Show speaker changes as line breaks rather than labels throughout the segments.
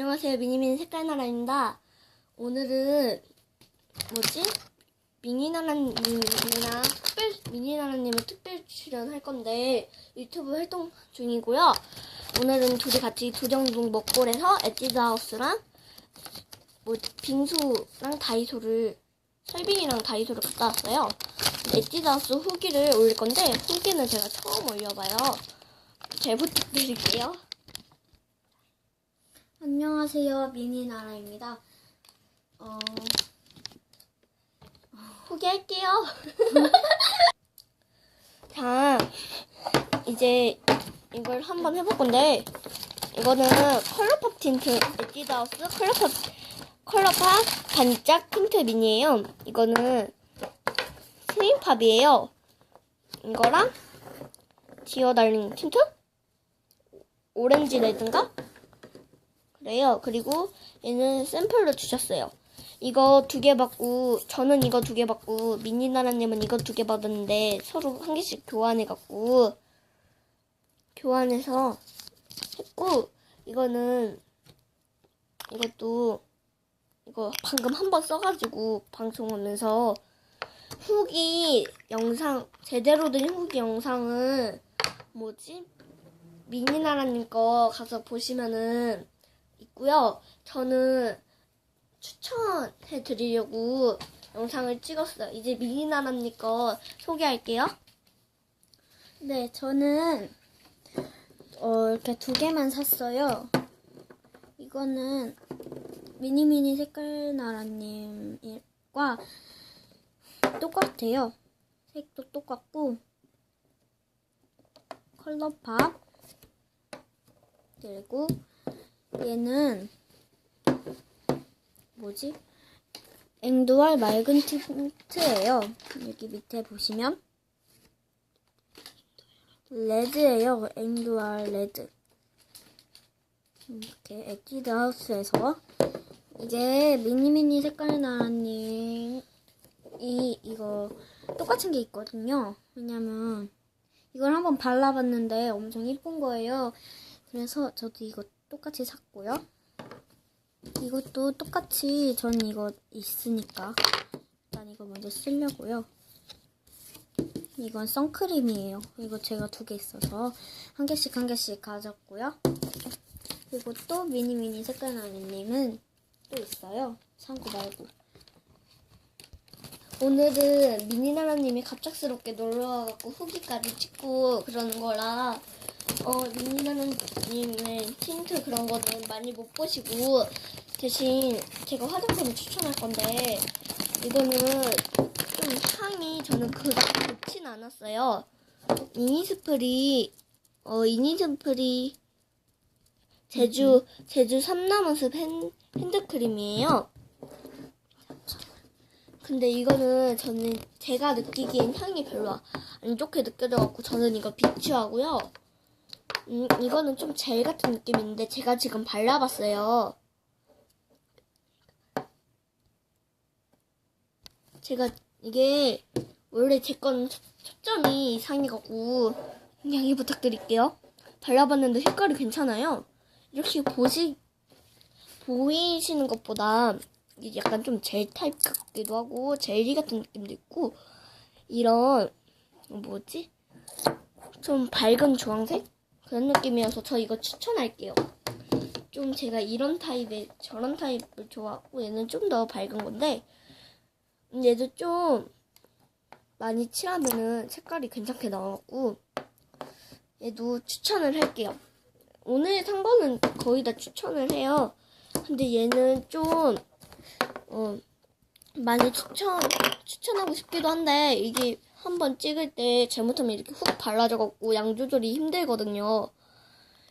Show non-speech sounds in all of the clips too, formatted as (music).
안녕하세요. 미니미니 색깔나라입니다. 오늘은 뭐지? 미니나라님이랑 특별 미니나라님을 특별 출연할 건데 유튜브 활동 중이고요. 오늘은 둘이 같이 도정동 먹골에서 엣지드하우스랑 뭐 빙수랑 다이소를 설빙이랑 다이소를 갔다 왔어요. 엣지드하우스 후기를 올릴 건데 후기는 제가 처음 올려봐요. 잘 부탁드릴게요.
안녕하세요, 미니나라입니다. 어,
포기할게요. (laughs) 자, 이제 이걸 한번 해볼 건데, 이거는 컬러팝 틴트, 에뛰드하우스 컬러팝, 컬러팝 반짝 틴트 미니예요. 이거는 스윙팝이에요. 이거랑 지어 달린 틴트? 오렌지 레드인가? 그래요. 그리고 얘는 샘플로 주셨어요. 이거 두 개 받고 저는 이거 두 개 받고 미니나라님은 이거 두 개 받았는데 서로 한 개씩 교환해 갖고 교환해서 했고 이거는 이것도 이거 방금 한 번 써가지고 방송하면서 후기 영상 제대로 된 후기 영상은 뭐지 미니나라님 거 가서 보시면은 있고요. 저는 추천해 드리려고 영상을 찍었어요. 이제 미니나라님 거 소개할게요.
네, 저는 어, 이렇게 두 개만 샀어요. 이거는 미니미니 색깔나라님과 똑같아요. 색도 똑같고 컬러팝 그리고 얘는 뭐지? 앵두알 맑은 틴트예요. 여기 밑에 보시면 레드예요. 앵두알 레드. 이렇게 엑지드 하우스에서 이제 미니미니 색깔 나라님 이 이거 똑같은 게 있거든요. 왜냐면 이걸 한번 발라봤는데 엄청 예쁜 거예요. 그래서 저도 이거 똑같이 샀고요. 이것도 똑같이 전 이거 있으니까 일단 이거 먼저 쓰려고요. 이건 선크림이에요. 이거 제가 두 개 있어서 한 개씩 한 개씩 가졌고요. 그리고 또 미니미니 색깔 나니님은 또 있어요. 상구 말고.
오늘은 미니나라님이 갑작스럽게 놀러와갖고 후기까지 찍고 그러는 거라 어 미니나라님의 틴트 그런 거는 많이 못 보시고 대신 제가 화장품을 추천할 건데 이거는 좀 향이 저는 그닥 좋진 않았어요. 이니스프리 어 이니스프리 제주 제주 삼나무숲 핸, 핸드크림이에요. 근데 이거는 저는 제가 느끼기엔 향이 별로 안 좋게 느껴져갖고 저는 이거 비추하고요. 음, 이거는 좀 젤 같은 느낌인데 제가 지금 발라봤어요. 제가 이게 원래 제 거는 초- 초점이 이상해갖고 양해 부탁드릴게요. 발라봤는데 색깔이 괜찮아요. 이렇게 보시 보이시는 것보다 약간 좀 젤 타입 같기도 하고 젤리 같은 느낌도 있고 이런 뭐지 좀 밝은 주황색 그런 느낌이어서 저 이거 추천할게요. 좀 제가 이런 타입의 저런 타입을 좋아하고 얘는 좀 더 밝은 건데 얘도 좀 많이 칠하면은 색깔이 괜찮게 나왔고 얘도 추천을 할게요. 오늘 산 거는 거의 다 추천을 해요. 근데 얘는 좀 어, 많이 추천 추천하고 싶기도 한데 이게 한번 찍을 때 잘못하면 이렇게 훅 발라져갖고 양 조절이 힘들거든요.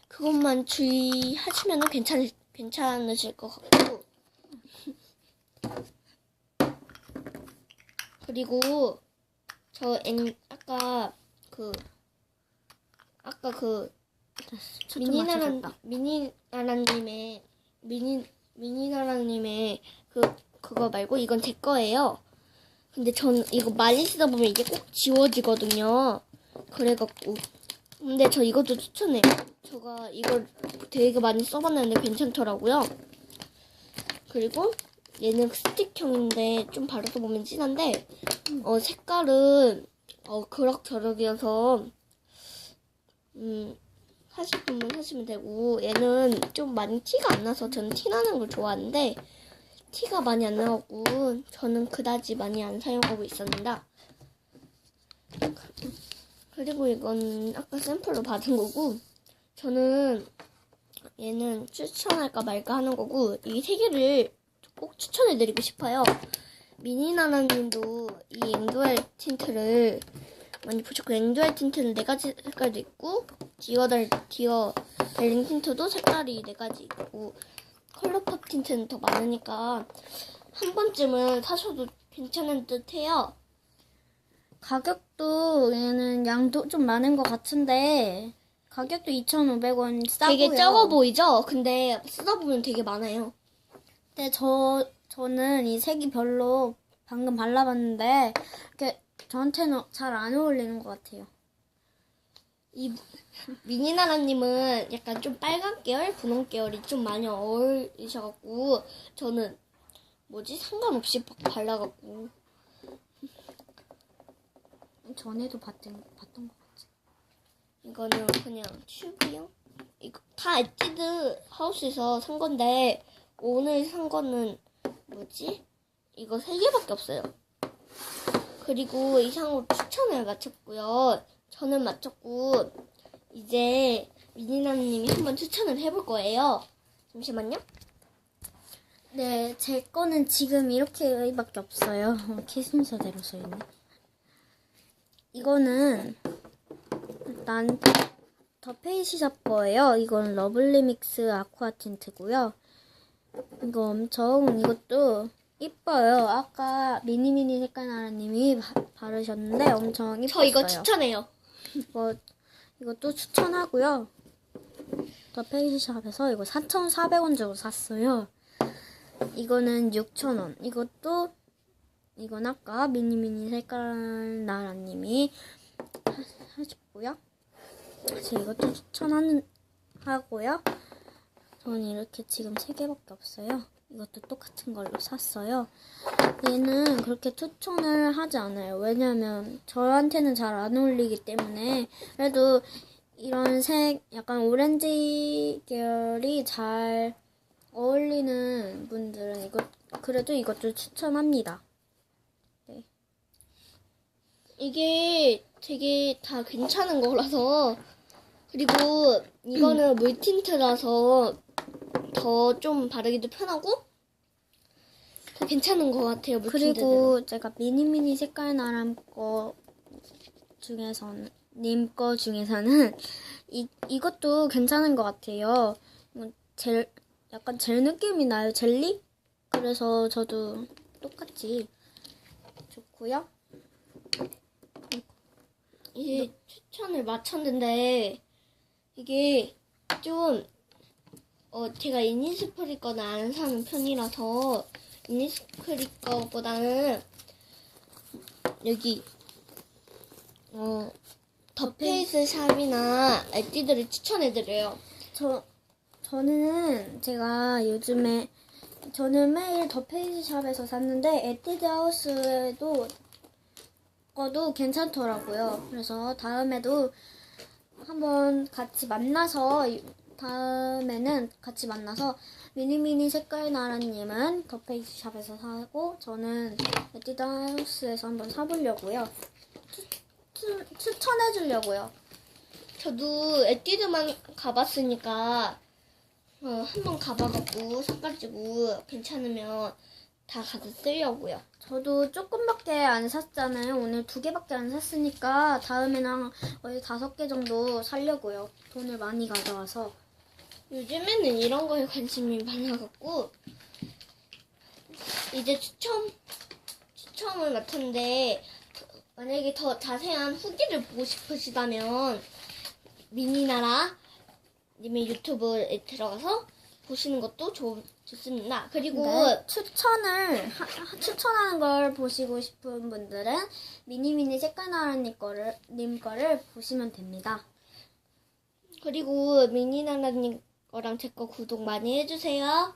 그것만 주의하시면 괜찮 괜찮으실 것 같고 그리고 저 앵, 아까 그 아까 그
맞춰졌다.
미니나라님의 미니 미니나라님의 그 그거 말고 이건 제 거예요. 근데 전 이거 많이 쓰다 보면 이게 꼭 지워지거든요. 그래갖고 근데 저 이것도 추천해요. 제가 이걸 되게 많이 써봤는데 괜찮더라고요. 그리고 얘는 스틱형인데 좀 바르다 보면 진한데 어 색깔은 어 그럭저럭이어서 음 하실 분은 하시면 되고 얘는 좀 많이 티가 안 나서 저는 티 나는 걸 좋아하는데 티가 많이 안 나고 저는 그다지 많이 안 사용하고 있었는데 그리고 이건 아까 샘플로 받은 거고 저는 얘는 추천할까 말까 하는 거고 이 세 개를 꼭 추천해드리고 싶어요. 미니나나님도 이 앵두알 틴트를 많이 보셨고 앵두알 틴트는 네 가지 색깔도 있고 디어달 디어 벨링 틴트도 색깔이 네 가지 있고 컬러팝 틴트는 더 많으니까 한 번쯤은 사셔도 괜찮은 듯 해요.
가격도 얘는 양도 좀 많은 것 같은데 가격도 2,500원 싸고요.
되게 적어 보이죠? 근데 쓰다 보면 되게 많아요.
근데 저 저는 이 색이 별로 방금 발라봤는데 이렇게 저한테는 잘 안 어울리는 것 같아요.
이 미니나라님은 약간 좀 빨간 계열, 분홍 계열이 좀 많이 어울리셔갖고 저는 뭐지 상관없이 막 발라갖고
전에도 봤던 봤던 것 같지.
이거는 그냥 튜브용 이거 다 에뛰드 하우스에서 산 건데 오늘 산 거는 뭐지 이거 세 개밖에 없어요. 그리고 이상으로 추천을 마쳤고요. 저는 마쳤고 이제 미니나님이 한번 추천을 해볼 거예요. 잠시만요.
네, 제 거는 지금 이렇게밖에 없어요. 키 순서대로 써 있네. 이거는 일단 더 페이시샵 거예요. 이건 러블리 믹스 아쿠아 틴트고요. 이거 엄청 이것도 이뻐요. 아까 미니미니 색깔 나라님이 바- 바르셨는데 엄청 이뻤어요.
저 이거 추천해요.
이거 이것도 추천하고요. 더 페이스샵에서 이거 4,400원 주고 샀어요. 이거는 6,000원. 이것도 이건 아까 미니미니 색깔 나라님이 하- 하셨고요. 그래서 이것도 추천하는 하고요. 저는 이렇게 지금 세 개밖에 없어요. 이것도 똑같은 걸로 샀어요. 얘는 그렇게 추천을 하지 않아요. 왜냐면 저한테는 잘 안 어울리기 때문에 그래도 이런 색 약간 오렌지 계열이 잘 어울리는 분들은 이거 그래도 이것도 추천합니다.
이게 되게 다 괜찮은 거라서 그리고 이거는 물틴트라서 더 좀 바르기도 편하고 더 괜찮은 것 같아요.
그리고 제가 미니미니 색깔 나람 거 중에서는 님 거 중에서는 (laughs) 이 이것도 괜찮은 것 같아요. 뭐젤 약간 젤 느낌이 나요. 젤리? 그래서 저도 똑같이 좋고요.
이게 추천을 마쳤는데 이게 좀 어, 제가 이니스프리 거는 안 사는 편이라서 이니스프리 거보다는 여기 어, 더 페이스 샵이나 에뛰드를 추천해드려요.
저 저는 제가 요즘에 저는 매일 더 페이스 샵에서 샀는데 에뛰드 하우스에도 거도 괜찮더라고요. 그래서 다음에도 한번 같이 만나서 다음에는 같이 만나서 미니미니 색깔 나라님은 더 페이스샵에서 사고 저는 에뛰드 하우스에서 한번 사보려고요. 추, 추천해 주려고요.
저도 에뛰드만 가봤으니까 어, 한번 가봐갖고 사가지고 괜찮으면 다 가서 쓰려고요.
저도 조금밖에 안 샀잖아요. 오늘 두 개밖에 안 샀으니까 다음에는 거의 다섯 개 정도 사려고요. 돈을 많이 가져와서.
요즘에는 이런 거에 관심이 많아갖고 이제 추첨 추첨을 맡았는데 만약에 더 자세한 후기를 보고 싶으시다면 미니나라 님의 유튜브에 들어가서 보시는 것도 좋, 좋습니다. 그리고
네, 추천을 하- 하- 추천하는 걸 보시고 싶은 분들은 미니미니 색깔나라님 거를 님 거를 보시면 됩니다.
그리고 미니나나님 거랑 제 거 구독 많이 해주세요.